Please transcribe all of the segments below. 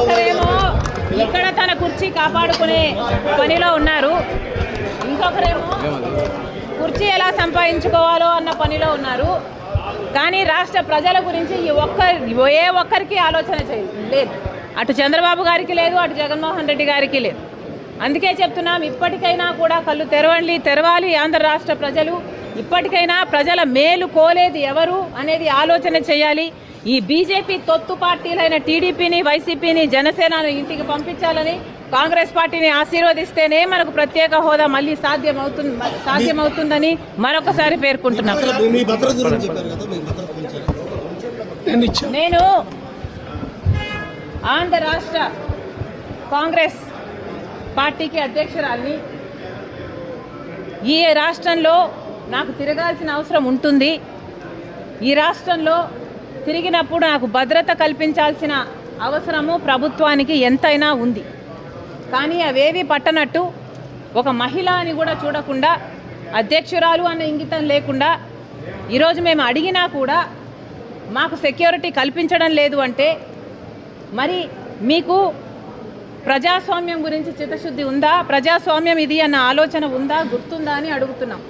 ఒకరేమో ఇక్కడ తన కుర్చీ కాపాడుకునే పనిలో ఉన్నారు. ఇంకొకరేమో కుర్చీ ఎలా సంపాదించుకోవాలో అన్న పనిలో ఉన్నారు. కానీ రాష్ట్ర ప్రజల గురించి ఈ ఒక్క ఏ ఒక్కరికి ఆలోచన చేయలేదు. లేదు. అటు చంద్రబాబు గారికి లేదు అటు జగన్మోహన్ రెడ్డి గారికి లేదు. అందుకే చెప్తున్నాం ఇప్పటికైనా కూడా కళ్ళు తెరవండి తెరవాలి ఆంధ్ర రాష్ట్ర ప్రజలు. ఇప్పటికైనా ప్రజల మేలు కోలేది ఎవరు అనేది ఆలోచన చేయాలి. ఈ బీజేపీ తొత్తు పార్టీలైన టీడీపీని వైసీపీని జనసేనను ఇంటికి పంపించాలని కాంగ్రెస్ పార్టీని ఆశీర్వదిస్తేనే మనకు ప్రత్యేక హోదా మళ్ళీ సాధ్యమవుతుంది సాధ్యమవుతుందని మరొకసారి పేర్కొంటున్నాం. మీ భద్రత గురించి చెప్పారు కదా మీ భద్రత గురించి నేను ఆంధ్ర రాష్ట్ర కాంగ్రెస్ పార్టీకి అధ్యక్షురాలిని. ఈ రాష్ట్రంలో నాకు తిరగాల్సిన అవసరం ఉంటుంది. ఈ రాష్ట్రంలో తిరిగినప్పుడు నాకు భద్రత కల్పించాల్సిన అవసరము ప్రభుత్వానికి ఎంతైనా ఉంది. కానీ అవేవి పట్టనట్టు ఒక మహిళ అని కూడా చూడకుండా అధ్యక్షురాలు అన్న ఇంగితం లేకుండా ఈరోజు మేము అడిగినా కూడా మాకు సెక్యూరిటీ కల్పించడం లేదు అంటే మరి మీకు ప్రజాస్వామ్యం గురించి చిత్తశుద్ధి ఉందా? ప్రజాస్వామ్యం ఇది అన్న ఆలోచన ఉందా? గుర్తుందా అని అడుగుతున్నాం.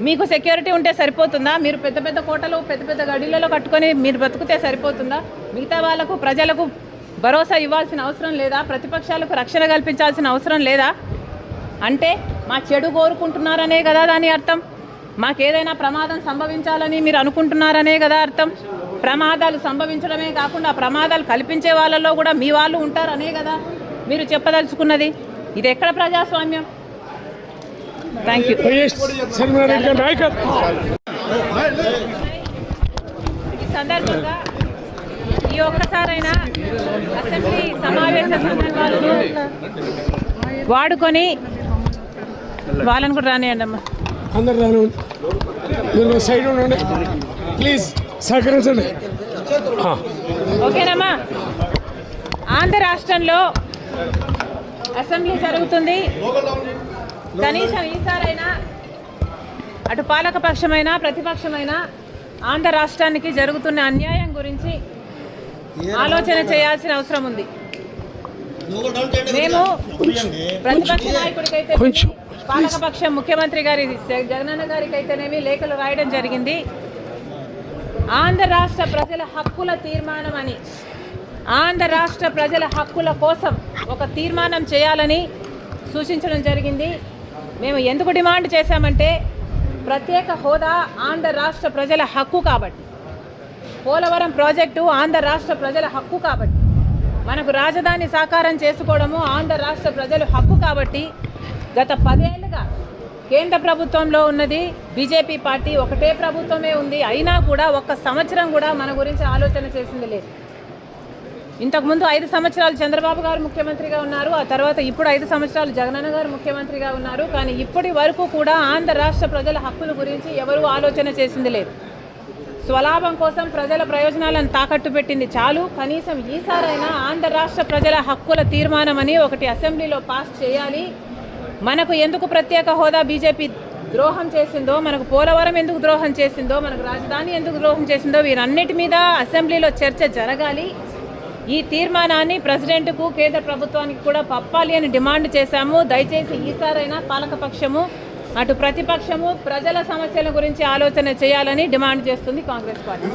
మీకు సెక్యూరిటీ ఉంటే సరిపోతుందా? మీరు పెద్ద పెద్ద కోటలు పెద్ద పెద్ద గడిలలో కట్టుకొని మీరు బతుకుతే సరిపోతుందా? మిగతా వాళ్ళకు ప్రజలకు భరోసా ఇవ్వాల్సిన అవసరం లేదా? ప్రతిపక్షాలకు రక్షణ కల్పించాల్సిన అవసరం లేదా? అంటే మా చెడు కోరుకుంటున్నారనే కదా దాని అర్థం. మాకేదైనా ప్రమాదం సంభవించాలని మీరు అనుకుంటున్నారనే కదా అర్థం. ప్రమాదాలు సంభవించడమే కాకుండా ఆ ప్రమాదాలు కల్పించే వాళ్ళలో కూడా మీ వాళ్ళు ఉంటారనే కదా మీరు చెప్పదలుచుకున్నది. ఇది ఎక్కడ ప్రజాస్వామ్యం? థ్యాంక్ యూ ఈ సందర్భంగా ఈ ఒక్కసారైనా అసెంబ్లీ సమావేశ సందర్భాలను వాడుకొని వాళ్ళని కూడా రానియండి అమ్మా అందరు రాను. సైడ్ ఉండండి. ప్లీజ్. సహకరించండి. ఓకేనమ్మా. ఆంధ్ర రాష్ట్రంలో అసెంబ్లీ జరుగుతుంది. కనీసం ఈసారైనా అటు పాలకపక్షమైనా ప్రతిపక్షమైనా ఆంధ్ర రాష్ట్రానికి జరుగుతున్న అన్యాయం గురించి ఆలోచన చేయాల్సిన అవసరం ఉంది. మేము ప్రతిపక్ష నాయకుడికైతే కొంచెం పాలకపక్షం ముఖ్యమంత్రి గారి జగనన్న గారికి అయితేనేమి లేఖలు రాయడం జరిగింది. ఆంధ్ర రాష్ట్ర ప్రజల హక్కుల తీర్మానం అని ఆంధ్ర రాష్ట్ర ప్రజల హక్కుల కోసం ఒక తీర్మానం చేయాలని సూచించడం జరిగింది. మేము ఎందుకు డిమాండ్ చేశామంటే ప్రత్యేక హోదా ఆంధ్ర రాష్ట్ర ప్రజల హక్కు కాబట్టి. పోలవరం ప్రాజెక్టు ఆంధ్ర రాష్ట్ర ప్రజల హక్కు కాబట్టి. మనకు రాజధాని సాకారం చేసుకోవడము ఆంధ్ర రాష్ట్ర ప్రజల హక్కు కాబట్టి గత పదేళ్ళుగా కేంద్ర ప్రభుత్వంలో ఉన్నది బీజేపీ పార్టీ ఒకటే ప్రభుత్వమే ఉంది అయినా కూడా ఒక్క సంవత్సరం కూడా మన గురించి ఆలోచన చేసింది లేదు. ఇంతకుముందు ఐదు సంవత్సరాలు చంద్రబాబు గారు ముఖ్యమంత్రిగా ఉన్నారు ఆ తర్వాత ఇప్పుడు ఐదు సంవత్సరాలు జగనన్న గారు ముఖ్యమంత్రిగా ఉన్నారు కానీ ఇప్పటి వరకు కూడా ఆంధ్ర రాష్ట్ర ప్రజల హక్కుల గురించి ఎవరూ ఆలోచన చేసింది లేదు. స్వలాభం కోసం ప్రజల ప్రయోజనాలను తాకట్టు పెట్టింది చాలు కనీసం ఈసారైనా ఆంధ్ర రాష్ట్ర ప్రజల హక్కుల తీర్మానం అని ఒకటి అసెంబ్లీలో పాస్ చేయాలి మనకు ఎందుకు ప్రత్యేక హోదా బీజేపీ ద్రోహం చేసిందో మనకు పోలవరం ఎందుకు ద్రోహం చేసిందో మనకు రాజధాని ఎందుకు ద్రోహం చేసిందో వీరన్నిటి మీద అసెంబ్లీలో చర్చ జరగాలి. ఈ తీర్మానాన్ని ప్రెసిడెంట్కు కేంద్ర ప్రభుత్వానికి కూడా పంపాలి అని డిమాండ్ చేశాము. దయచేసి ఈసారైనా పాలకపక్షము అటు ప్రతిపక్షము ప్రజల సమస్యల గురించి ఆలోచన చేయాలని డిమాండ్ చేస్తుంది కాంగ్రెస్ పార్టీ.